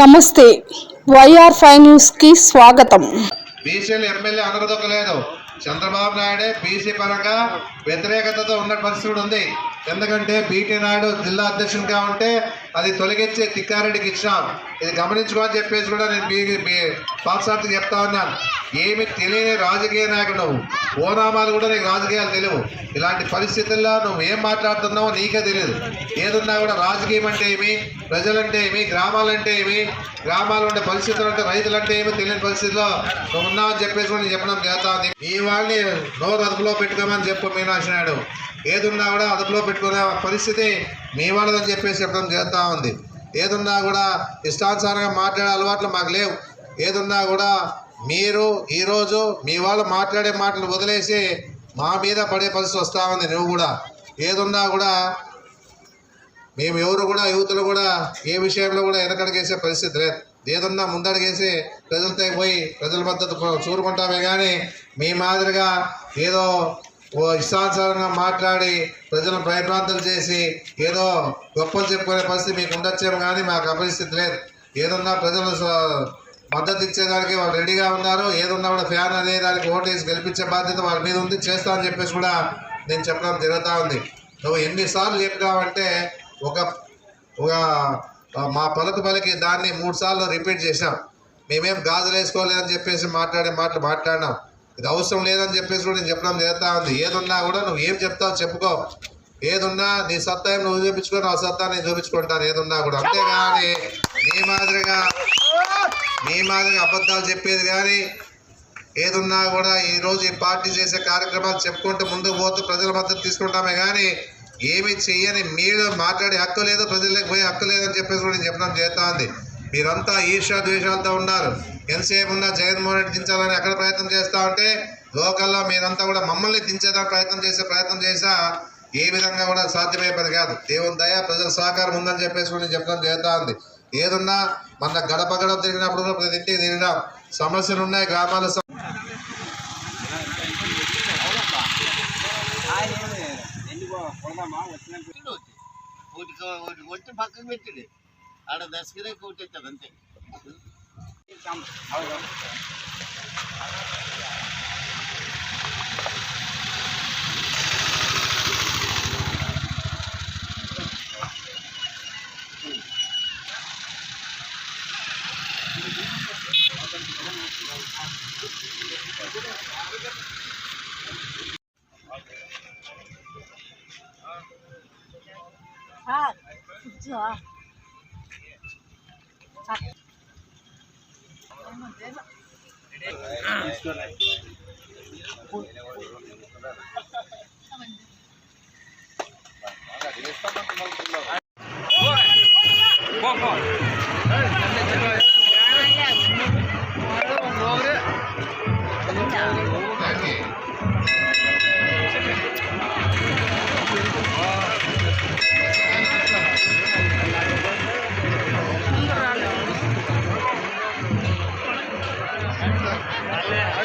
నమస్తే. YR five న్యూస్కి స్వాగతం. బీసీలు ఎమ్మెల్యే అనగదొక్కలేదు చంద్రబాబు నాయుడే బీసీ పరంగా వ్యతిరేకతతో ఉన్న పరిస్థితి కూడా ఉంది. ఎందుకంటే బీటీ నాయుడు జిల్లా అధ్యక్షునిగా ఉంటే అది తొలగించి తిక్కారెడ్డికి ఇచ్చినాం. ఇది గమనించుకోని చెప్పేసి కూడా నేను మీ మీ చెప్తా ఉన్నాను. ఏమి తెలియని రాజకీయ నాయకుడు ఓనామాలు కూడా నీకు రాజకీయాలు తెలియవు. ఇలాంటి పరిస్థితుల్లో నువ్వు ఏం మాట్లాడుతున్నావో నీకే తెలియదు. ఏదున్నా కూడా రాజకీయం అంటే ఏమి? ప్రజలంటే ఏమి? గ్రామాలంటే ఏమి? గ్రామాలు ఉండే పరిస్థితులు అంటే రైతులు అంటే ఏమి? తెలియని పరిస్థితిలో నువ్వు ఉన్నావని చెప్పేసి నేను చెప్పడం చేస్తా ఉంది. ఈ వాళ్ళని నోరు అదుపులో పెట్టుకోమని చెప్పు మీనాక్షి నాయుడు. ఏదున్నా కూడా అదుపులో పెట్టుకునే పరిస్థితి మీ వాళ్ళదని చెప్పేసి చెప్పడం చేస్తూ ఉంది. ఏదున్నా కూడా ఇష్టానుసారంగా మాట్లాడే అలవాట్లు మాకు లేవు. ఏదున్నా కూడా మీరు ఈరోజు మీ వాళ్ళు మాట్లాడే మాటలు వదిలేసి మా మీద పడే పరిస్థితి వస్తూ ఉంది. నువ్వు కూడా. ఏదున్నా కూడా మేము ఎవరు కూడా యువతులు కూడా ఏ విషయంలో కూడా వెనకడిగేసే పరిస్థితి లేదు. ఏదున్నా ముందడిగేసి ప్రజలతో పోయి ప్రజల మద్దతు చూరుకుంటామే కానీ మీ మాదిరిగా ఏదో ఓ ఇష్టానుసారంగా మాట్లాడి ప్రజలను భయభ్రాంతులు చేసి ఏదో గొప్పలు చెప్పుకునే పరిస్థితి మీకు ఉండొచ్చేమో కానీ మాకు అపరిస్థితి లేదు. ఏదన్నా ప్రజలు మద్దతు ఇచ్చేదానికి వాళ్ళు రెడీగా ఉన్నారు. ఏదున్నా కూడా ఫ్యాన్ అనేదానికి దానికి వేసి గెలిపించే బాధ్యత వాళ్ళ మీద ఉంది. చేస్తా అని చెప్పేసి కూడా నేను చెప్పడం జరుగుతూ ఉంది. నువ్వు ఎన్నిసార్లు చెప్పినావంటే ఒక ఒక మా పలుకు పలికి దాన్ని మూడు సార్లు రిపీట్ చేసాం మేమేం గాజులు వేసుకోలేదని చెప్పేసి మాట్లాడే మాటలు మాట్లాడినాం. ఇది అవసరం లేదని చెప్పేసి కూడా నేను చెప్పడం జరుగుతూ ఉంది. ఏదున్నా కూడా నువ్వు ఏం చెప్తావు చెప్పుకో. ఏదున్నా నీ సత్తా నువ్వు చూపించుకో నా సత్తా నేను చూపించుకుంటాను. ఏదున్నా కూడా. అంతేగాని నీ మాదిరిగా మీ మాదిరిగా అబద్ధాలు చెప్పేది కానీ ఏదున్నా కూడా ఈరోజు ఈ పార్టీ చేసే కార్యక్రమాలు చెప్పుకుంటూ ముందుకు పోతూ ప్రజల మద్దతు తీసుకుంటామే కానీ ఏమి చెయ్యని మీరు మాట్లాడే హక్కు లేదు ప్రజలకు పోయే హక్కు లేదని చెప్పేసి కూడా నేను చెప్పడం చేస్తా ఉంది మీరంతా ఈర్ష్యా ద్వేషాలతో ఉన్నారు. ఎంతసేపు ఉన్నా జగన్మోహన్ రెడ్డి దించాలని ఎక్కడ ప్రయత్నం చేస్తా ఉంటే లోకల్లో మీరంతా కూడా మమ్మల్ని దించేదానికి ప్రయత్నం చేసే ప్రయత్నం చేసా ఏ విధంగా కూడా సాధ్యమయ్యే పని కాదు. దేవుని దయ ప్రజల సహకారం ఉందని చెప్పేసి కూడా నేను చెప్పడం చేస్తా ఉంది ఏదున్నా మన గడప గడప తిరిగినప్పుడు కూడా ప్రతి ఇంటికి తిరిగినాం సమస్యలు ఉన్నాయి గ్రామాల సమ- పక్కన పెట్టింది ఆడ దశకరే కొట్టేస్తారు అంతే. à, rửa sạch Come on.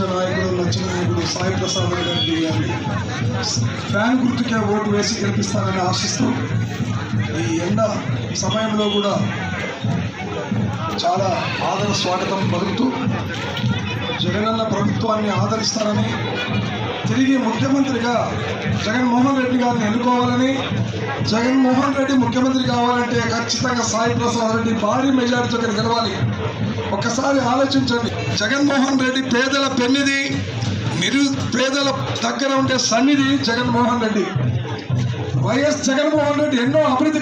మెచ్చిన నాయకుడు నచ్చిన నాయకుడు సాయి ప్రసాద్ రెడ్డి గారి ఫ్యాన్ గుర్తుకే ఓటు వేసి గెలిపిస్తానని ఆశిస్తూ ఈ ఎండ సమయంలో కూడా చాలా ఆదర స్వాగతం పలుకుతూ జగనన్న ప్రభుత్వాన్ని ఆదరిస్తారని తిరిగి ముఖ్యమంత్రిగా జగన్మోహన్ రెడ్డి గారిని ఎన్నుకోవాలని జగన్మోహన్ రెడ్డి ముఖ్యమంత్రి కావాలంటే ఖచ్చితంగా సాయి ప్రసాద్ రెడ్డి భారీ మెజార్టీతో గెలవాలి. ఒక్కసారి ఆలోచించండి. జగన్మోహన్ రెడ్డి పేదల పెన్నిది నిరు పేదల దగ్గర ఉండే సన్నిధి జగన్మోహన్ రెడ్డి. వైఎస్ జగన్మోహన్ రెడ్డి ఎన్నో అభివృద్ధి